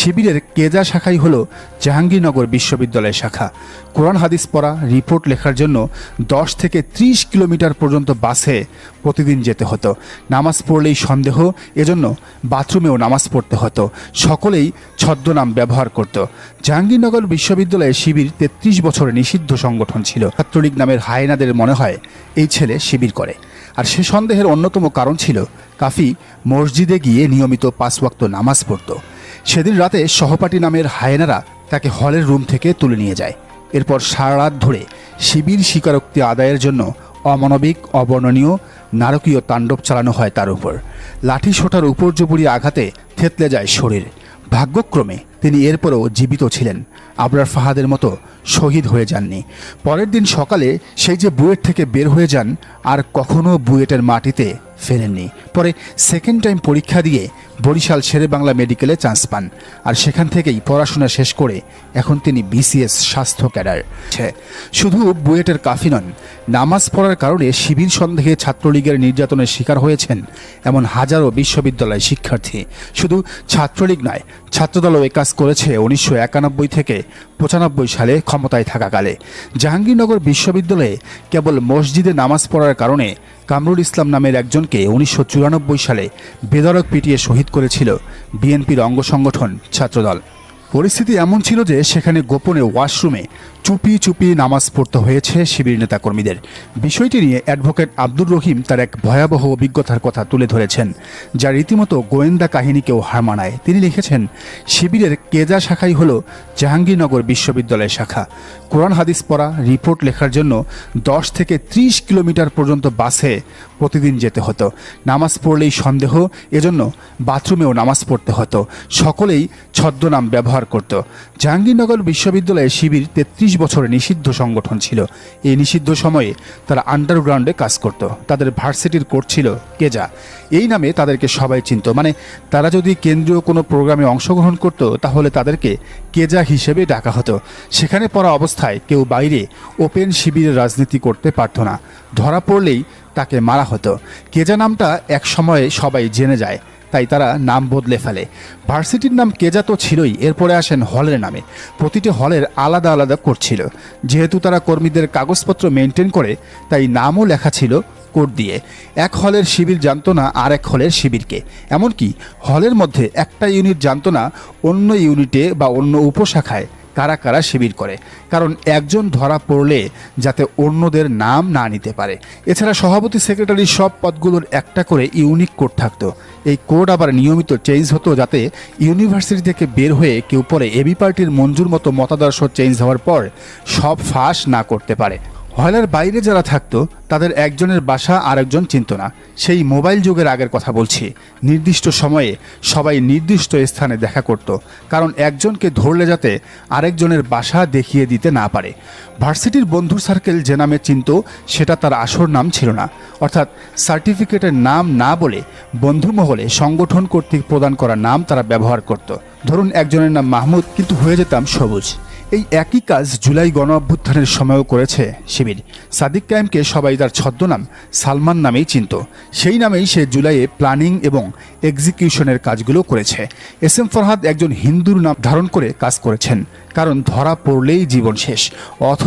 শিবিরের কেজা শাখাই হল জাহাঙ্গীরনগর বিশ্ববিদ্যালয় শাখা। কোরআন হাদিস পড়া, রিপোর্ট লেখার জন্য দশ থেকে ত্রিশ কিলোমিটার পর্যন্ত বাসে প্রতিদিন যেতে হতো। নামাজ পড়লেই সন্দেহ, এজন্য বাথরুমেও নামাজ পড়তে হতো। সকলেই ছদ্মনাম ব্যবহার করত। জাহাঙ্গীরনগর বিশ্ববিদ্যালয়ে শিবির তেত্রিশ বছরের নিষিদ্ধ সংগঠন ছিল। ছাত্রলীগ নামের হায়নাদের মনে হয় এই ছেলে শিবির করে। আর সে সন্দেহের অন্যতম কারণ ছিল, কাফি মসজিদে গিয়ে নিয়মিত পাঁচ ওয়াক্ত নামাজ পড়ত। সেদিন রাতে সহপাঠী নামের হায়নারা তাকে হলের রুম থেকে তুলে নিয়ে যায়। এরপর সারা রাত ধরে শিবির স্বীকারোক্তি আদায়ের জন্য অমানবিক, অবর্ণনীয়, নারকীয় তাণ্ডব চালানো হয় তার উপর। লাঠি সোটার উপর্যুপরি আঘাতে থেতলে যায় শরীর। ভাগ্যক্রমে তিনি এরপরও জীবিত ছিলেন। আবরার ফাহাদের মতো শহীদ হয়ে যাননি। পরের দিন সকালে সেই যে বুয়েট থেকে বের হয়ে যান, আর কখনো বুয়েটের মাটিতে ফেরেননি। পরে সেকেন্ড টাইম পরীক্ষা দিয়ে বরিশাল শেরে বাংলা মেডিকেলে চান্স পান। আর সেখান থেকেই পড়াশোনা শেষ করে এখন তিনি বিসিএস স্বাস্থ্য ক্যাডার। শুধু বুয়েটের কাফি নন, নামাজ পড়ার কারণে শিবির সন্দেহে ছাত্রলীগের নির্যাতনের শিকার হয়েছেন এমন হাজারো বিশ্ববিদ্যালয় শিক্ষার্থী। শুধু ছাত্রলীগ নয়, ছাত্রদলও এ কাজ করেছে উনিশশো একানব্বই থেকে পঁচানব্বই সালে ক্ষমতায় থাকাকালে। জাহাঙ্গীরনগর বিশ্ববিদ্যালয়ে কেবল মসজিদে নামাজ পড়ার কারণে কামরুল ইসলাম নামের একজনকে উনিশশো সালে বেদরক পিটিয়ে শহীদ করেছিল বিএনপির অঙ্গ সংগঠন ছাত্রদল। পরিস্থিতি এমন ছিল যে সেখানে গোপনে ওয়াশরুমে চুপি চুপি নামাজ পড়তে হয়েছে শিবির নেতাকর্মীদের। বিষয়টি নিয়ে অ্যাডভোকেট আব্দুর রহিম তার এক ভয়াবহ অভিজ্ঞতার কথা তুলে ধরেছেন, যা রীতিমতো গোয়েন্দা কাহিনীকেও হার মানায়। তিনি লিখেছেন, শিবিরের কেজা শাখাই হল জাহাঙ্গীরনগর বিশ্ববিদ্যালয়ের শাখা। কোরআন হাদিস পড়া, রিপোর্ট লেখার জন্য দশ থেকে ত্রিশ কিলোমিটার পর্যন্ত বাসে প্রতিদিন যেতে হতো। নামাজ পড়লেই সন্দেহ, এজন্য বাথরুমেও নামাজ পড়তে হতো। সকলেই ছদ্মনাম ব্যবহার করত। জাহাঙ্গীরনগর বিশ্ববিদ্যালয়ে শিবির তেত্রিশ বছরের নিষিদ্ধ সংগঠন ছিল। এই নিষিদ্ধ সময়ে তারা আন্ডারগ্রাউন্ডে কাজ করত। তাদের ভার্সিটির কোর্ট ছিল কেজা। এই নামে তাদেরকে সবাই চিনত। মানে তারা যদি কেন্দ্রীয় কোনো প্রোগ্রামে অংশগ্রহণ করত, তাহলে তাদেরকে কেজা হিসেবে ডাকা হতো। সেখানে পড়া অবস্থায় কেউ বাইরে ওপেন শিবিরের রাজনীতি করতে পারত না। ধরা পড়লেই তাকে মারা হতো। কেজা নামটা এক সময়ে সবাই জেনে যায়। তাই তারা নাম বদলে ফেলে। ভার্সিটির নাম কেজা তো ছিলই, এরপরে আসেন হলের নামে। প্রতিটি হলের আলাদা আলাদা করছিল যেহেতু তারা কর্মীদের কাগজপত্র মেনটেন করে, তাই নামও লেখা ছিল কোড দিয়ে। এক হলের শিবির জানতো না আর এক হলের শিবিরকে। এমনকি হলের মধ্যে একটা ইউনিট জানতো না অন্য ইউনিটে বা অন্য উপশাখায়। কারা কারা শিবির করে। কারণ একজন ধরা পড়লে যাতে অন্যদের নাম না নিতে পারে। এছাড়া সভাপতি সেক্রেটারি সব পদগুলোর একটা করে ইউনিক কোড থাকতো। এই কোড আবার নিয়মিত চেঞ্জ হতো যাতে ইউনিভার্সিটি থেকে বের হয়ে কেউ পরে এবি পার্টির মঞ্জুর মতো মতাদর্শ চেঞ্জ হওয়ার পর সব ফাঁস না করতে পারে। হলের বাইরে যারা থাকতো, তাদের একজনের বাসা আরেকজন চিনত না। সেই মোবাইল যুগের আগের কথা বলছি। নির্দিষ্ট সময়ে সবাই নির্দিষ্ট স্থানে দেখা করত, কারণ একজনকে ধরলে যাতে আরেকজনের বাসা দেখিয়ে দিতে না পারে। ভার্সিটির বন্ধুর সার্কেল যে নামে চিনত, সেটা তার আসর নাম ছিল না। অর্থাৎ সার্টিফিকেটের নাম না বলে বন্ধুমহলে সংগঠন কর্তৃক প্রদান করা নাম তারা ব্যবহার করত। ধরুন, একজনের নাম মাহমুদ, কিন্তু হয়ে যেতাম সবুজ। এই একই কাজ জুলাই গণ অভ্যুত্থানের সময়ও করেছে শিবির। সাদিক কায়েমকে সবাই তার ছদ্মনাম সালমান নামেই চিনত। সেই নামেই সে জুলাইয়ে প্ল্যানিং এবং এক্সিকিউশনের কাজগুলো করেছে। এস এম ফরহাদ একজন হিন্দুর নাম ধারণ করে কাজ করেছেন। কারণ ধরা পড়লেই জীবন শেষ।